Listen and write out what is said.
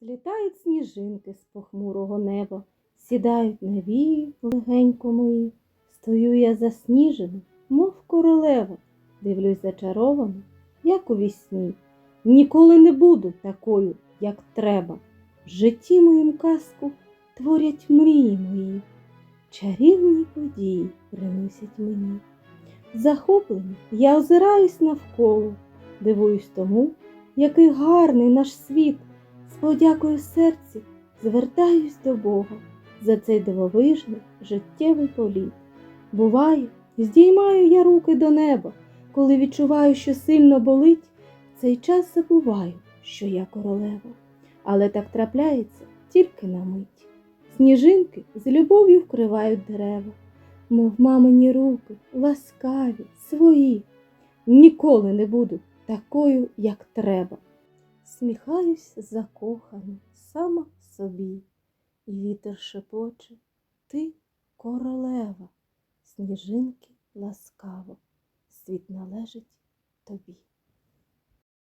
Злітають сніжинки з похмурого неба, сідають на вії легенько мої. Стою я засніжена, мов королева, дивлюсь зачаровано, як у вісні. Ніколи не буду такою, як треба. В житті моїм казку творять мрії мої. Чарівні події приносять мені. Захоплено я озираюсь навколо, дивуюсь тому, який гарний наш світ. Подякою в серці звертаюсь до Бога за цей дивовижний життєвий політ. Буває, здіймаю я руки до неба, коли відчуваю, що сильно болить, в цей час забуваю, що я королева. Але так трапляється тільки на мить. Сніжинки з любов'ю вкривають дерева, мов мамині руки, ласкаві, свої. Ніколи не буду такою, як треба. Сміхаюсь закохано сама собі, і вітер шепоче, ти королева, сніжинки ласкаво, світ належить тобі.